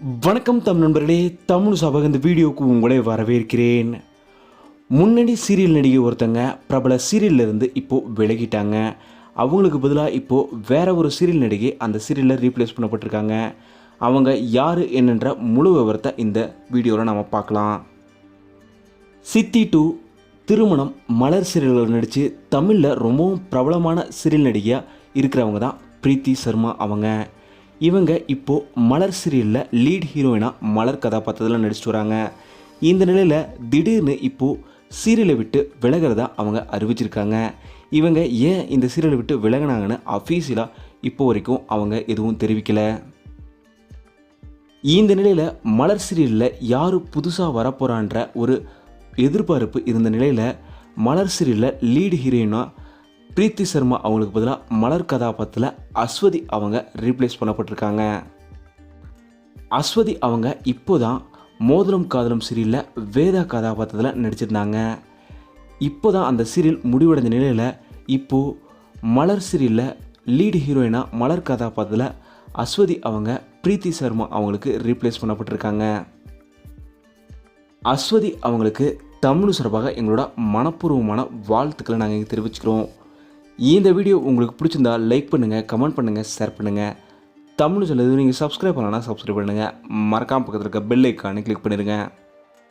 வணக்கம் தம் நண்பர்களே தமிழ் சபக இந்த வீடியோவுக்கு உங்களை வரவேற்கிறேன். முன்னணி சீரியல் நடிகை ஒருத்தங்க பிரபல சீரியல்ல இருந்து இப்போது விலகிட்டாங்க. அவங்களுக்கு பதிலாக இப்போது வேற ஒரு சீரியல் நடிகை அந்த சீரியலில் ரீப்ளேஸ் பண்ணப்பட்டிருக்காங்க. அவங்க யார் என்னன்ற முழு விவரத்தை இந்த வீடியோவில் நம்ம பார்க்கலாம். சித்தி டூ திருமணம் மலர் சீரியல்கள் நடித்து தமிழில் ரொம்பவும் பிரபலமான சீரியல் நடிகையாக இருக்கிறவங்க தான் பிரீத்தி சர்மா அவங்க. இவங்க இப்போது மலர் சீரியலில் லீட் ஹீரோயினாக மலர் கதாபாத்திரத்தில் நடிச்சிட்டு வராங்க. இந்த நிலையில் திடீர்னு இப்போது சீரியலை விட்டு விலகிறதா அவங்க அறிவிச்சிருக்காங்க. இவங்க ஏன் இந்த சீரியலை விட்டு விலகினாங்கன்னு அஃபீஷியலாக இப்போ வரைக்கும் அவங்க எதுவும் தெரிவிக்கலை. இந்த நிலையில் மலர் சீரியலில் யார் புதுசாக வரப்போகிறான்ற ஒரு எதிர்பார்ப்பு இருந்த நிலையில் மலர் சீரியலில் லீடு ஹீரோயினாக பிரீத்தி சர்மா அவங்களுக்கு பதிலாக மலர் கதாபாத்திரத்தில் அஸ்வதி அவங்க ரீப்ளேஸ் பண்ணப்பட்டிருக்காங்க. அஸ்வதி அவங்க இப்போதான் மோதலும் காதலும் சீரியலில் வேதா கதாபாத்திரத்தில் நடிச்சிருந்தாங்க. இப்போ தான் அந்த சீரியல் முடிவடைந்த நிலையில் இப்போது மலர் சீரியலில் லீடு ஹீரோயினாக மலர் கதாபாத்திரத்தில் அஸ்வதி அவங்க பிரீத்தி சர்மா அவங்களுக்கு ரீப்ளேஸ் பண்ணப்பட்டிருக்காங்க. அஸ்வதி அவங்களுக்கு தமிழ் சார்பாக எங்களோட மனப்பூர்வமான வாழ்த்துக்களை நாங்கள் இங்கே தெரிவிச்சுக்கிறோம். இந்த வீடியோ உங்களுக்கு பிடிச்சிருந்தா லைக் பண்ணுங்கள் கமெண்ட் பண்ணுங்கள் ஷேர் பண்ணுங்கள் தமிழ் சொல்லுது நீங்கள் சப்ஸ்கிரைப் பண்ணலன்னா சப்ஸ்கிரைப் பண்ணுங்கள் மறக்காம பக்கத்தில் இருக்க பெல் ஐக்கானு கிளிக் பண்ணிடுங்க